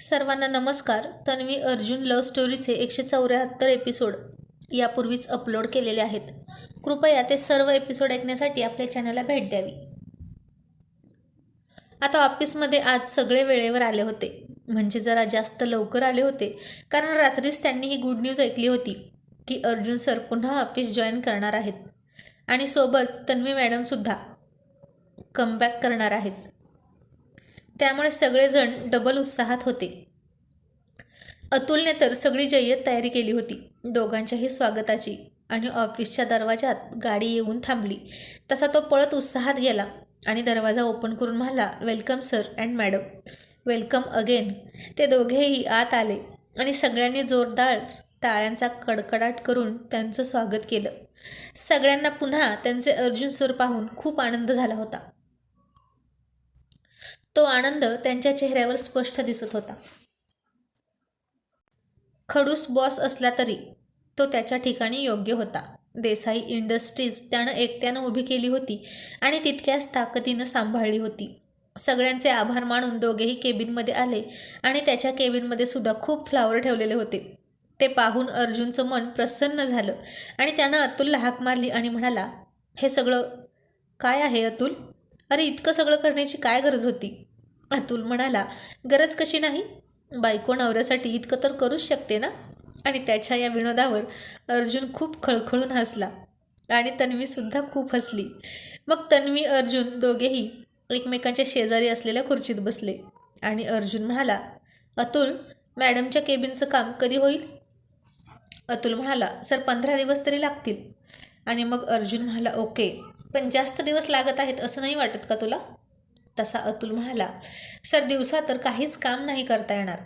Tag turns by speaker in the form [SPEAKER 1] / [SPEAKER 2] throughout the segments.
[SPEAKER 1] सर्वांना नमस्कार. तन्वी अर्जुन लव्ह स्टोरीचे एकशे चौऱ्याहत्तर एपिसोड यापूर्वीच अपलोड केलेले आहेत. कृपया ते सर्व एपिसोड ऐकण्यासाठी आपल्या चॅनलला भेट द्यावी. आता ऑफिसमध्ये आज सगळे वेळेवर आले होते. म्हणजे जरा जास्त लवकर आले होते. कारण रात्रीच त्यांनी ही गुड न्यूज ऐकली होती की अर्जुन सर पुन्हा ऑफिस जॉईन करणार आहेत. आणि सोबत तन्वी मॅडमसुद्धा कमबॅक करणार आहेत. त्यामुळे सगळेजण डबल उत्साहात होते. अतुलने तर सगळी जय्यत तयारी केली होती. दोघांच्याही स्वागताची आणि ऑफिसच्या दरवाजात गाडी येऊन थांबली. तसा तो पळत उत्साहात गेला आणि दरवाजा ओपन करून म्हणाला welcome sir and madam welcome again ते दोघेही आत आले आणि सगळ्यांनी जोरदार टाळ्यांचा कडकडाट करून त्यांचं स्वागत केलं. सगळ्यांना पुन्हा त्यांचे अर्जुन सर पाहून खूप आनंद झाला होता. तो आनंद त्यांच्या चेहऱ्यावर स्पष्ट दिसत होता. खडूस बॉस असला तरी तो त्याच्या ठिकाणी योग्य होता. देसाई इंडस्ट्रीज त्यानं एकट्यानं उभी केली होती आणि तितक्याच ताकदीनं सांभाळली होती. सगळ्यांचे आभार मानून दोघेही केबिनमध्ये आले आणि त्याच्या केबिनमध्ये सुद्धा खूप फ्लावर ठेवलेले होते. ते पाहून अर्जुनचं मन प्रसन्न झालं आणि त्यानं अतुलला हाक मारली आणि म्हणाला हे सगळं काय आहे अतुल? अरे इतकं सगळं करण्याची काय गरज होती? अतुल म्हणाला गरज कशी नाही? बायको नवऱ्यासाठी इतकं तर करूच शकते ना? आणि त्याच्या या विनोदावर अर्जुन खूप खळखळून हसला आणि तन्वीसुद्धा खूप हसली. मग तन्वी अर्जुन दोघेही एकमेकांच्या शेजारी असलेल्या खुर्चीत बसले आणि अर्जुन म्हणाला अतुल मॅडमच्या केबिनचं काम कधी होईल? अतुल म्हणाला सर पंधरा दिवस तरी लागतील. आणि मग अर्जुन म्हणाला ओके पण जास्त दिवस लागत आहेत असं नाही वाटत का तुला? तसा अतुल म्हणाला सर दिवसा तर काहीच काम नाही करता येणार.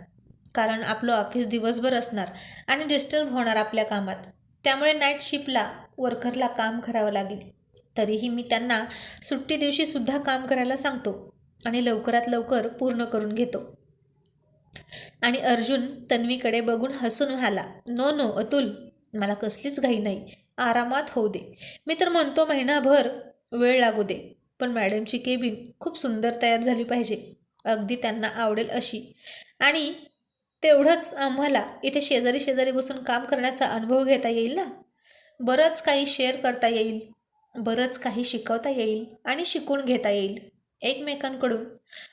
[SPEAKER 1] कारण आपलं ऑफिस दिवसभर असणार आणि डिस्टर्ब होणार आपल्या कामात. त्यामुळे नाईट शिफ्टला वर्करला काम करावं लागेल. तरीही मी त्यांना सुट्टी दिवशीसुद्धा काम करायला सांगतो आणि लवकरात लवकर पूर्ण करून घेतो. आणि अर्जुन तन्वीकडे बघून हसून म्हणाला नो नो अतुल मला कसलीच घाई नाही. आरामात होऊ दे. मी तर म्हणतो महिनाभर वेळ लागू दे. पण मॅडमची केबिन खूप सुंदर तयार झाली पाहिजे. अगदी त्यांना आवडेल अशी. आणि तेवढंच आम्हाला इथे शेजारी शेजारी बसून काम करण्याचा अनुभव घेता येईल ना? बरंच काही शेअर करता येईल. बरंच काही शिकवता येईल आणि शिकून घेता येईल. एकमेकांकडून.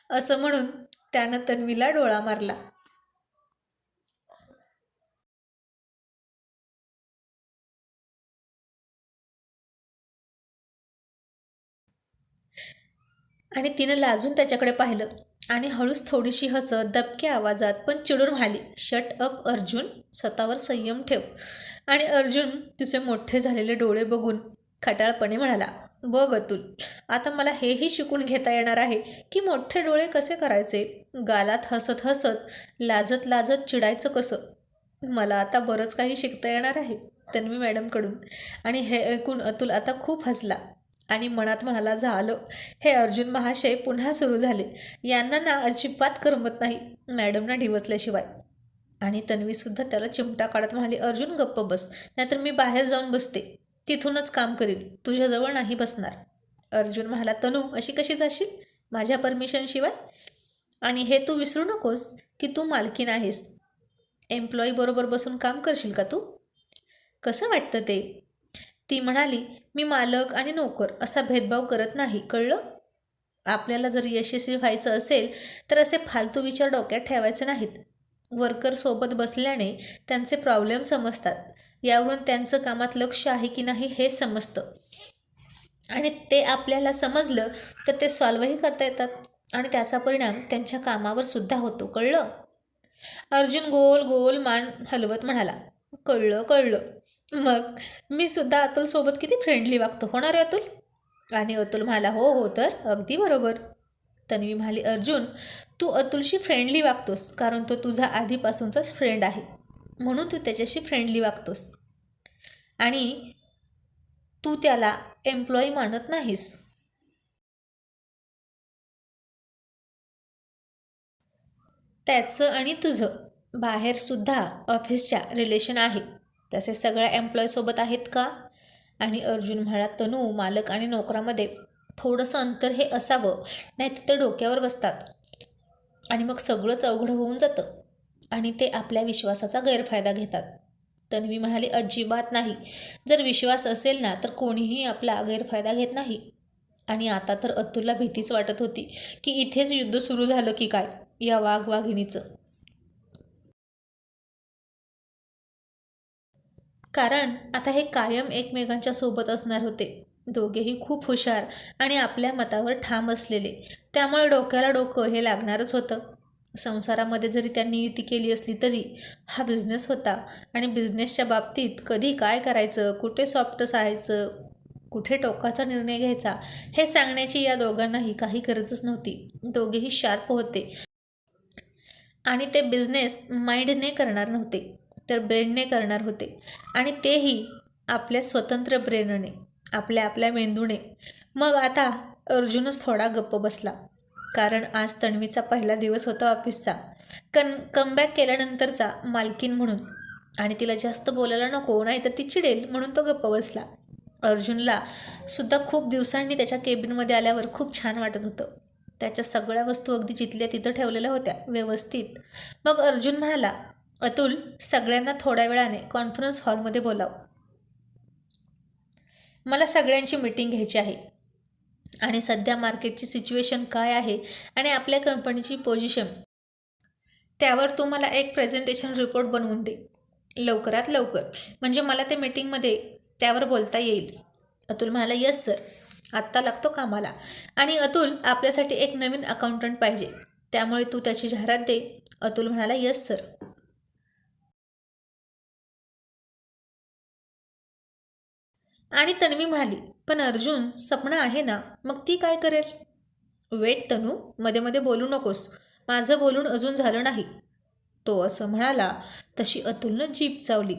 [SPEAKER 1] असं म्हणून त्यानं तन्वीला डोळा मारला. आणि तिनं लाजून त्याच्याकडे पाहिलं. आणि हळूच थोडीशी हसत दबक्या आवाजात पण चिडून म्हणाली शट अप अर्जुन. स्वतःवर संयम ठेव. आणि अर्जुन तिचे मोठे झालेले डोळे बघून खटाळपणे म्हणाला बघ अतुल आता मला हेही शिकून घेता येणार आहे की मोठे डोळे कसे करायचे? गालात हसत हसत लाजत लाजत चिडायचं कसं? मला आता बरंच काही शिकता येणार आहे तन्वी मॅडमकडून. आणि हे ऐकून अतुल आता खूप हसला. आणि मनात म्हणाला झालं. हे अर्जुन महाशय पुन्हा सुरू झाले. यांना ना अजिबात करमत नाही मॅडमना ढिवसल्याशिवाय. आणि तन्वीसुद्धा त्याला चिमटा काढत म्हणाली अर्जुन गप्प बस. नाहीतर मी बाहेर जाऊन बसते. तिथूनच काम करील तुझ्याजवळ नाही बसणार. अर्जुन म्हणाला तनू अशी कशी जाशील? माझ्या परमिशनशिवाय आणि हे तू विसरू नकोस की तू मालकीन आहेस. एम्प्लॉईबरोबर बसून काम करशील का तू? कसं वाटतं ते? ती म्हणाली मी मालक आणि नोकर असा भेदभाव करत नाही कळलं? आपल्याला जर यशस्वी व्हायचं असेल तर असे फालतू विचार डोक्यात ठेवायचे नाहीत. वर्कर सोबत बसल्याने त्यांचे प्रॉब्लेम समजतात. यावरून त्यांचं कामात लक्ष आहे की नाही हे समजतं. आणि ते आपल्याला समजलं तर ते सॉल्वही करता येतात. आणि त्याचा परिणाम त्यांच्या कामावर सुद्धा होतो कळलं? अर्जुन गोल गोल मान हलवत म्हणाला कळलं कळलं. मग मी सुद्धा अतुलसोबत किती फ्रेंडली वागतो होणार आहे अतुल? आणि अतुल म्हणाला हो हो तर अगदी बरोबर. तन्वी म्हणाली अर्जुन तू अतुलशी फ्रेंडली वागतोस कारण तो तुझा आधीपासूनचाच फ्रेंड आहे. म्हणून तू त्याच्याशी फ्रेंडली वागतोस. आणि तू त्याला एम्प्लॉई मानत नाहीस. त्याचं आणि तुझं बाहेरसुद्धा ऑफिसच्या रिलेशन आहे. तसे सगळ्या एम्प्लॉईसोबत आहेत का? आणि अर्जुन म्हणाला तनू मालक आणि नोकरामध्ये थोडंसं अंतर हे असावं नाही तर ते डोक्यावर बसतात. आणि मग सगळंच अवघड होऊन जातं आणि ते आपल्या विश्वासाचा गैरफायदा घेतात. तन्वी म्हणाली अजिबात नाही. जर विश्वास असेल ना तर कोणीही आपला गैरफायदा घेत नाही. आणि आता तर अतुलला भीतीच वाटत होती की इथेच युद्ध सुरू झालं की काय या वाघ वाघिणीचं कारण आता हे कायम एकमेकांच्या सोबत असणार होते. दोघेही खूप हुशार आणि आपल्या मतावर ठाम असलेले. त्यामुळे डोक्याला डोकं हे लागणारच होतं. संसारामध्ये जरी त्यांनी युती केली असली तरी हा बिझनेस होता आणि बिझनेसच्या बाबतीत कधी काय करायचं कुठे सॉफ्ट साहायचं कुठे टोकाचा निर्णय घ्यायचा हे सांगण्याची या दोघांनाही काही गरजच नव्हती. दोघेही शार्प होते. आणि ते बिझनेस माइंडने करणार नव्हते. तर ब्रेनने करणार होते. आणि तेही आपल्या स्वतंत्र ब्रेनने आपल्या आपल्या मेंदूने. मग आता अर्जुनच थोडा गप्प बसला. कारण आज तन्वीचा पहिला दिवस होता ऑफिसचा. कन कमबॅक केल्यानंतरचा मालकीन म्हणून. आणि तिला जास्त बोलायला नको नाही तर ती चिडेल म्हणून तो गप्प बसला. अर्जुनला सुद्धा खूप दिवसांनी त्याच्या केबिनमध्ये आल्यावर खूप छान वाटत होतं. त्याच्या सगळ्या वस्तू अगदी जिथल्या तिथं ठेवलेल्या होत्या व्यवस्थित. मग अर्जुन म्हणाला अतुल सगळ्यांना थोड्या वेळाने कॉन्फरन्स हॉलमध्ये बोलाव. मला सगळ्यांची मीटिंग घ्यायची आहे. आणि सध्या मार्केटची सिच्युएशन काय आहे आणि आपल्या कंपनीची पोझिशन त्यावर तू मला एक प्रेझेंटेशन रिपोर्ट बनवून दे. लवकरात लवकर. म्हणजे मला ते मीटिंगमध्ये त्यावर बोलता येईल. अतुल म्हणाला यस सर आत्ता लागतो कामाला. आणि अतुल आपल्यासाठी एक नवीन अकाउंटंट पाहिजे. त्यामुळे तू त्याची जाहिरात दे. अतुल म्हणाला यस सर आणि तन्वी म्हणाली पण अर्जुन सपना आहे ना मग ती काय करेल? वेट तनू मध्ये मध्ये बोलू नकोस. माझं बोलून अजून झालं नाही. तो असं म्हणाला तशी अतुलनं जीप चावली.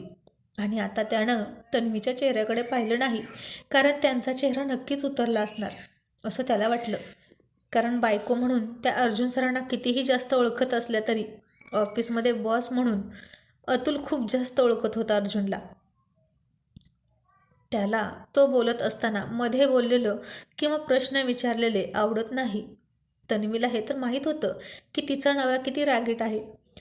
[SPEAKER 1] आणि आता त्यानं तन्वीच्या चेहऱ्याकडे पाहिलं नाही कारण त्यांचा चेहरा नक्कीच उतरला असणार असं त्याला वाटलं. कारण बायको म्हणून त्या अर्जुन सरांना कितीही जास्त ओळखत असल्या तरी ऑफिसमध्ये बॉस म्हणून अतुल खूप जास्त ओळखत होता अर्जुनला. त्याला तो बोलत असताना मध्ये बोललेलं किंवा प्रश्न विचारलेले आवडत नाही. तन्वीला हे तर माहीत होतं की तिचा नवरा किती रागीट आहे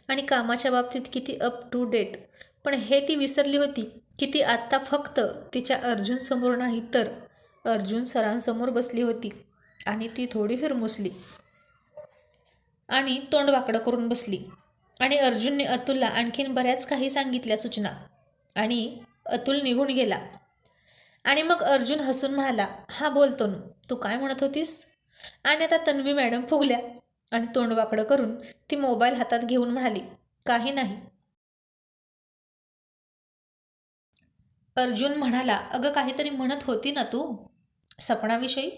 [SPEAKER 1] आणि कामाच्या बाबतीत किती अप टू डेट पण हे ती विसरली होती की ती आत्ता फक्त तिच्या अर्जुनसमोर नाही तर अर्जुन सरांसमोर बसली होती आणि ती थोडी हिरमुसली आणि तोंड वाकडं करून बसली. आणि अर्जुनने अतुलला आणखीन बऱ्याच काही सांगितल्या सूचना आणि अतुल निघून गेला. आणि मग अर्जुन हसून म्हणाला हा बोलतो ना तू काय म्हणत होतीस? आणि आता तन्वी मॅडम फुगल्या आणि तोंडवाकडं करून ती मोबाईल हातात घेऊन म्हणाली काही नाही. अर्जुन म्हणाला अगं काहीतरी म्हणत होती ना तू सपनाविषयी?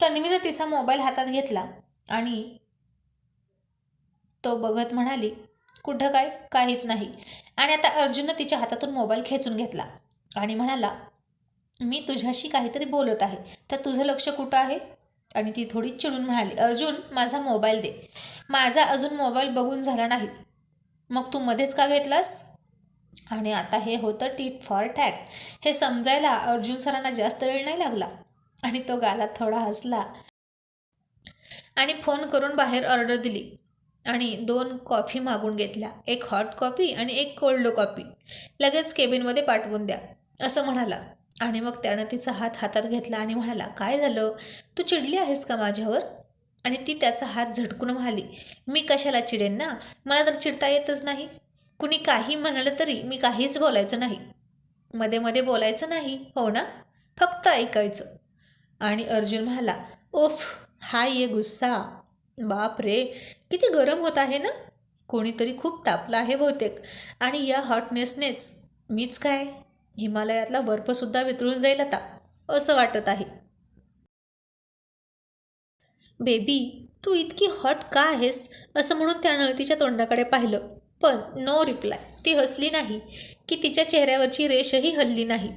[SPEAKER 1] तन्वीनं तिचा मोबाईल हातात घेतला आणि तो बघत म्हणाली कुठं काय? काहीच नाही. आणि आता अर्जुननं तिच्या हातातून मोबाईल खेचून घेतला आणि म्हणाला मी तुझ्याशी काहीतरी बोलत आहे. तर तुझं लक्ष कुठं आहे? आणि ती थोडी चिडून म्हणाली अर्जुन माझा मोबाईल दे. माझा अजून मोबाईल बघून झाला नाही. मग तू मध्येच का घेतलास? आणि आता हे होतं टीट फॉर टॅट. हे समजायला अर्जुन सरांना जास्त वेळ नाही लागला. आणि तो गाला थोडा हसला. आणि फोन करून बाहेर ऑर्डर दिली. आणि दोन कॉफी मागून घेतल्या. एक हॉट कॉफी आणि एक कोल्ड कॉफी. लगेच केबिनमध्ये पाठवून द्या. असं म्हणाला. आणि मग त्यानं तिचा हात हातात घेतला आणि म्हणाला काय झालं? तू चिडली आहेस का माझ्यावर? आणि ती त्याचा हात झटकून म्हणाली मी कशाला चिडेन ना? मला तर चिडता येतच नाही. कुणी काही म्हणालं तरी मी काहीच बोलायचं नाही. मध्ये मध्ये बोलायचं नाही हो ना? फक्त ऐकायचं. आणि अर्जुन म्हणाला ओफ हाय ये गुस्सा. बाप रे किती गरम होत आहे ना? कोणीतरी खूप तापलं आहे बहुतेक. आणि या हॉटनेसनेच मीच काय? हिमालयातला बर्फसुद्धा वितळून जाईल आता असं वाटत आहे. बेबी तू इतकी हॉट का आहेस? असं म्हणून त्यानं तिच्या तोंडाकडे पाहिलं. पण नो रिप्लाय ती हसली नाही. की तिच्या चेहऱ्यावरची रेषही हल्ली नाही.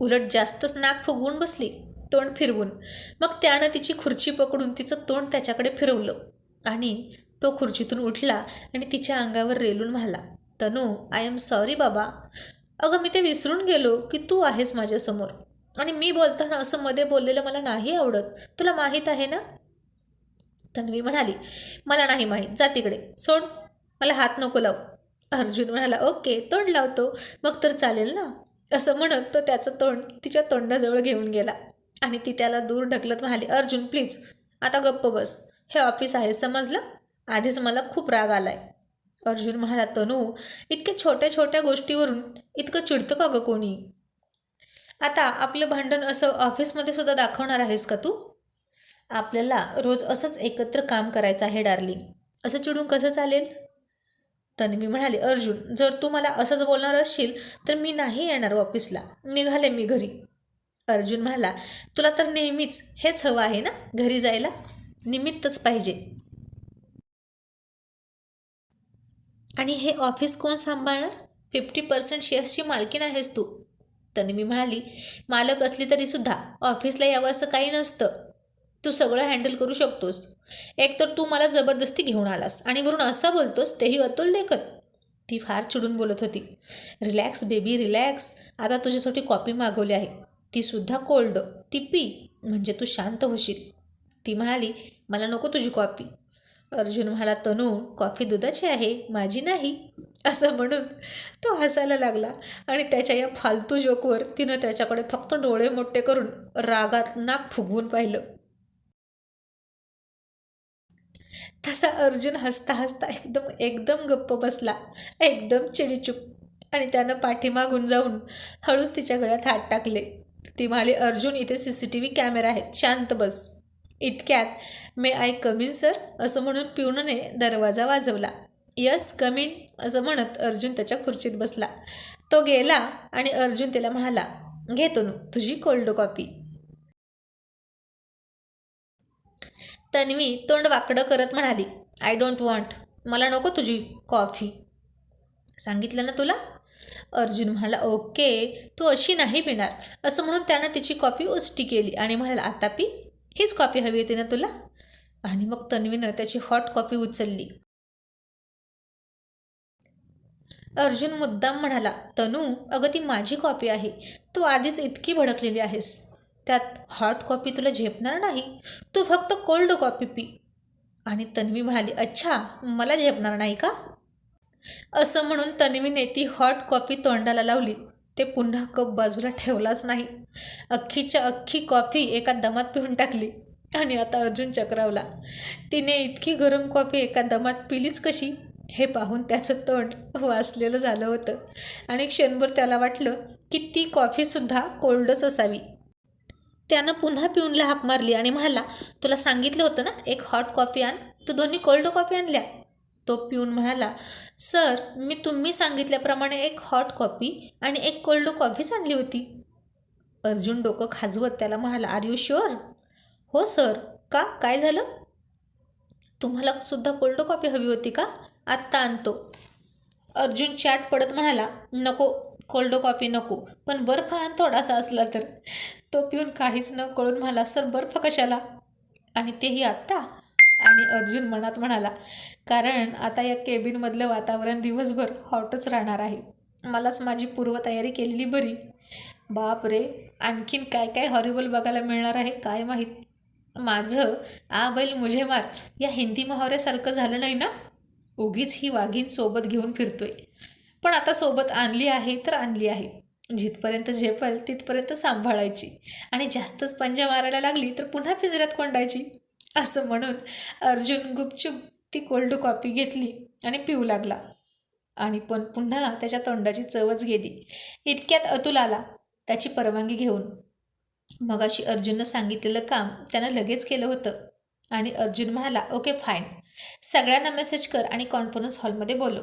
[SPEAKER 1] उलट जास्तच नाक फुगवून बसली तोंड फिरवून. मग त्यानं तिची खुर्ची पकडून तिचं तोंड त्याच्याकडे फिरवलं. आणि तो खुर्चीतून उठला आणि तिच्या अंगावर रेलून म्हणाला तनू आय एम सॉरी बाबा. अगं मी ते विसरून गेलो की तू आहेस माझ्यासमोर. आणि मी बोलताना असं मध्ये बोललेलं मला नाही आवडत. तुला माहीत आहे ना? तन्वी म्हणाली मला नाही माहीत. जा तिकडे. सोड. मला हात नको लावू. अर्जुन म्हणाला ओके. तोंड लावतो. मग तर चालेल ना? असं म्हणत तो त्याचं तोंड तिच्या तोंडाजवळ घेऊन गेला. आणि ती त्याला दूर ढकलत म्हणाली अर्जुन प्लीज. आता गप्प बस. हे ऑफिस आहे. समजलं? आधीच मला खूप राग आला आहे अर्जुन म्हणाला तनू इतक्या छोट्या छोट्या गोष्टीवरून इतकं चिडतं का गं कोणी? आता आपलं भांडण असं ऑफिसमध्ये सुद्धा दाखवणार आहेस का तू? आपल्याला रोज असंच एकत्र काम करायचं आहे डार्लिंग असं चिडून कसं चालेल? तन्वी म्हणाली अर्जुन जर तू मला असंच बोलणार असशील तर मी नाही येणार ऑफिसला निघाले मी घरी. अर्जुन म्हणाला तुला तर नेहमीच हेच हवं आहे ना घरी जायला? निमित्तच पाहिजे. आणि हे ऑफिस कोण सांभाळणार? फिफ्टी पर्सेंट शेअर्सची मालकीण आहेस तू. तन्वी म्हणाली मालक असली तरी सुद्धा ऑफिसला यावं असं काही नसतं. तू सगळं हँडल करू शकतोस. एक तर तू मला जबरदस्ती घेऊन आलास आणि वरून असं बोलतोस तेही अतुल देखत. ती फार चिडून बोलत होती. Relax baby relax. आता तुझ्यासाठी कॉपी मागवली आहे. ती सुद्धा कोल्ड. ती पी. म्हणजे तू शांत होशील. ती म्हणाली मला नको तुझी कॉपी. अर्जुन म्हणाला तनू कॉफी दुधाची आहे माझी नाही. असं म्हणून तो हसायला लागला आणि त्याच्या या फालतू जोकवर तिनं त्याच्याकडे फक्त डोळे मोठे करून रागात नाक फुगवून पाहिलं. तसा अर्जुन हसता हसता एकदम एकदम गप्प बसला एकदम चिडीचूप आणि त्यानं पाठीमागून जाऊन हळूच तिच्या गळ्यात हात टाकले. ती म्हणाली अर्जुन इथे C C T V camera आहेत शांत बस. इतक्यात मे आय कमिन सर? असं म्हणून पिऊनने दरवाजा वाजवला. यस कमिन असं म्हणत अर्जुन त्याच्या खुर्चीत बसला. तो गेला आणि अर्जुन तिला म्हणाला घेतो नू तुझी कोल्ड कॉफी. तन्वी तोंड वाकडं करत म्हणाली आय डोंट वॉन्ट मला नको तुझी कॉफी. सांगितलं ना तुला? अर्जुन म्हणाला ओके तू अशी नाही पिणार. असं म्हणून त्यानं तिची कॉफी उष्टी केली आणि म्हणाला आता पी. हीच कॉपी हवी होती ना तुला? आणि मग तन्वीनं त्याची हॉट कॉपी उचलली. अर्जुन मुद्दाम म्हणाला तनू अगं ती माझी कॉपी आहे. तू आधीच इतकी भडकलेली आहेस. त्यात हॉट कॉपी तुला झेपणार नाही. तू फक्त कोल्ड कॉपी पी. आणि तन्वी म्हणाली अच्छा मला झेपणार नाही का? असं म्हणून तन्वीने ती हॉट कॉपी तोंडाला लावली. ते पुन्हा कप बाजूला ठेवलाच नाही. अख्खीच्या अख्खी कॉफी एका दमात पिऊन टाकली आणि आता अर्जुन चक्रावला तिने इतकी गरम कॉफी एका दमात पिलीच कशी? हे पाहून त्याचं तोंड वाचलेलं झालं होतं आणि क्षणभर त्याला वाटलं की ती कॉफीसुद्धा कोल्डच असावी. त्यानं पुन्हा पिऊनला हाक मारली आणि म्हणाला तुला सांगितलं होतं ना एक हॉट कॉफी आण. तू दोन्ही कोल्ड कॉफी आणल्या? तो पिऊन म्हणाला सर मी तुम्ही सांगितल्याप्रमाणे एक हॉट कॉफी आणि एक कोल्ड कॉफीच आणली होती. अर्जुन डोकं खाजवत त्याला म्हणाला आर यू शुअर हो सर का? काय झालं? तुम्हाला सुद्धा कोल्ड कॉफी हवी होती का? आत्ता आणतो. अर्जुन चाट पडत म्हणाला नको कोल्ड कॉफी नको. पण बर्फ आण थोडासा असला तर. तो पिऊन काहीच न कळून म्हणाला सर बर्फ कशाला? आणि तेही आत्ता? आणि अर्जुन मनात म्हणाला कारण आता या केबिनमधलं वातावरण दिवसभर हॉटच राहणार आहे. मलाच माझी पूर्वतयारी केलेली बरी. बाप रे आणखीन काय काय हॉरिबल बघायला मिळणार आहे काय माहीत? माझं आ बैल मुझे मार या हिंदी महावऱ्यासारखं झालं नाही ना? उगीच ही वाघीण सोबत घेऊन फिरतोय. पण आता सोबत आणली आहे तर आणली आहे. जिथपर्यंत झेपल तिथपर्यंत सांभाळायची. आणि जास्तच पंजा मारायला लागली तर पुन्हा पिंजऱ्यात कोंडायची. असं म्हणून अर्जुन गुपचूप ती कोल्ड कॉफी घेतली आणि पिऊ लागला. आणि पण पुन्हा त्याच्या तोंडाची चवच गेली. इतक्यात अतुल आला त्याची परवानगी घेऊन. मगाशी अर्जुननं सांगितलेलं काम त्यानं लगेच केलं होतं. आणि अर्जुन म्हणाला ओके फाईन सगळ्यांना मेसेज कर आणि कॉन्फरन्स हॉलमध्ये बोलव.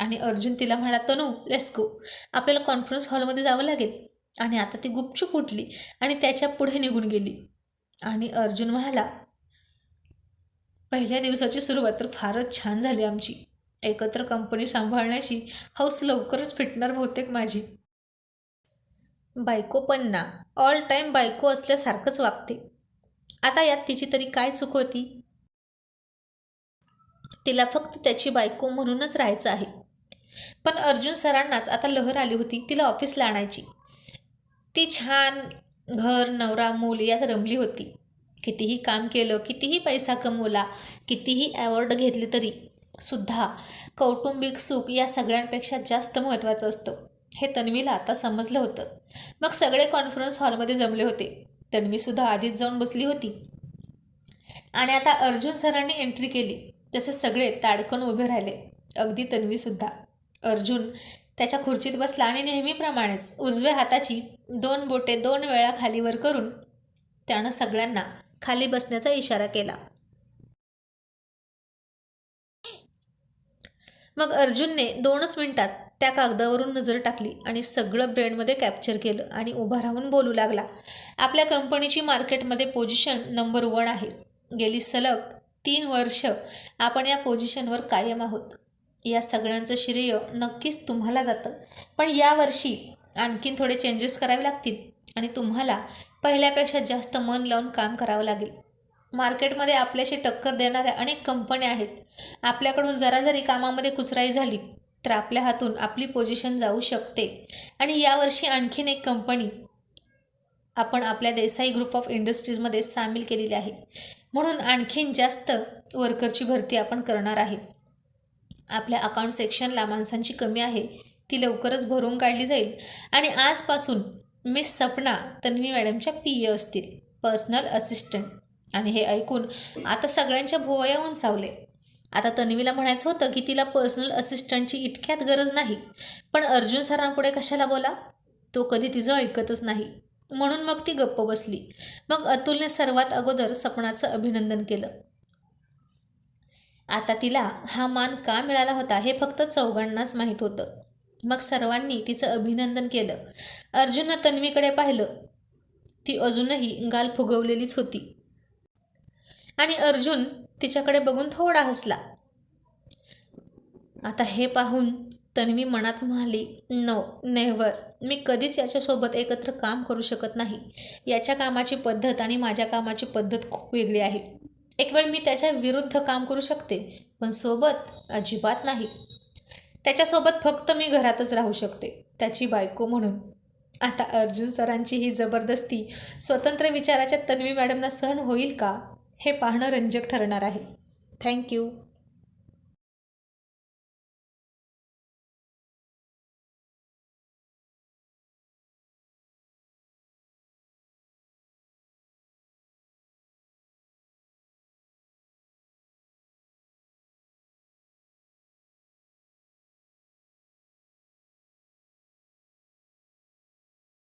[SPEAKER 1] आणि अर्जुन तिला म्हणाला तनू लेट्स गो आपल्याला कॉन्फरन्स हॉलमध्ये जावं लागेल. आणि आता ती गुपचूप उठली आणि त्याच्या पुढे निघून गेली. आणि अर्जुन म्हणाला पहिल्या दिवसाची सुरुवात तर फारच छान झाली आमची. एकत्र कंपनी सांभाळण्याची हौस लवकरच फिटणार बहुतेक माझी. बायको पण ना. ऑल टाईम बायको असल्यासारखंच वागते. आता यात तिची तरी काय चूक होती? तिला फक्त त्याची बायको म्हणूनच राहायचं आहे. पण अर्जुन सरांनाच आता लहर आली होती तिला ऑफिसला आणायची. ती छान घर नवरा मूल यात रमली होती. कितीही काम केलं कितीही पैसा कमवला कितीही ॲवॉर्ड घेतले तरी सुद्धा कौटुंबिक सुख या सगळ्यांपेक्षा जास्त महत्त्वाचं असतं. हे तन्वीला आता समजलं होतं. मग सगळे कॉन्फरन्स हॉलमध्ये जमले होते. तन्वीसुद्धा आधीच जाऊन बसली होती. आणि आता अर्जुन सरांनी एंट्री केली. तसे सगळे ताडकन उभे राहिले. अगदी तन्वीसुद्धा अर्जुन त्याच्या खुर्चीत बसला आणि नेहमीप्रमाणेच उजव्या हाताची दोन बोटे दोन वेळा खालीवर करून त्यानं सगळ्यांना खाली बसण्याचा इशारा केला. मग अर्जुनने दोनच मिनिटात त्या कागदावरून नजर टाकली आणि सगळं ब्रेनमध्ये कॅप्चर केलं आणि उभा राहून बोलू लागला. आपल्या कंपनीची मार्केटमध्ये पोझिशन नंबर वन आहे. गेली सलग तीन वर्ष आपण या पोझिशनवर कायम आहोत. या सगळ्यांचं श्रेय नक्कीच तुम्हाला जातं. पण यावर्षी आणखीन थोडे चेंजेस करावे लागतील आणि तुम्हाला पहिल्यापेक्षा जास्त मन लावून काम करावं लागेल. मार्केटमध्ये आपल्याशी टक्कर देणाऱ्या अनेक कंपन्या आहेत. आपल्याकडून जरा जरी कामामध्ये कुचराई झाली तर आपल्या हातून आपली पोझिशन जाऊ शकते. आणि यावर्षी आणखीन एक कंपनी आपण आपल्या देसाई ग्रुप ऑफ इंडस्ट्रीजमध्ये सामील केलेली आहे. म्हणून आणखीन जास्त वर्करची भरती आपण करणार आहे. आपल्या अकाउंट सेक्शनला माणसांची कमी आहे ती लवकरच भरून काढली जाईल. आणि आजपासून मिस सपना तन्वी मॅडमच्या पी ए असतील पर्सनल असिस्टंट. आणि हे ऐकून आता सगळ्यांच्या भुवया उंचावले आता तन्वीला म्हणायचं होतं की तिला पर्सनल असिस्टंटची इतक्यात गरज नाही. पण अर्जुन सरांपुढे कशाला बोला? तो कधी तिचं ऐकतच नाही. म्हणून मग ती गप्प बसली. मग अतुलने सर्वात अगोदर सपनाचं अभिनंदन केलं. आता तिला हा मान का मिळाला होता हे फक्त चौघांनाच माहीत होतं. मग सर्वांनी तिचं अभिनंदन केलं. अर्जुननं तन्वीकडे पाहिलं. ती अजूनही गाल फुगवलेलीच होती. आणि अर्जुन तिच्याकडे बघून थोडा हसला. आता हे पाहून तन्वी मनात म्हणाली नो नेव्हर. मी कधीच याच्यासोबत एकत्र काम करू शकत नाही. याच्या कामाची पद्धत आणि माझ्या कामाची पद्धत खूप वेगळी आहे. एक वेळ मी त्याच्या विरुद्ध काम करू शकते पण सोबत अजिबात नाही. त्याच्यासोबत फक्त मी घरातच राहू शकते त्याची बायको म्हणून. आता अर्जुन सरांची ही जबरदस्ती स्वतंत्र विचाराच्या तन्वी मॅडमना सहन होईल का हे पाहणं रंजक ठरणार आहे. थँक्यू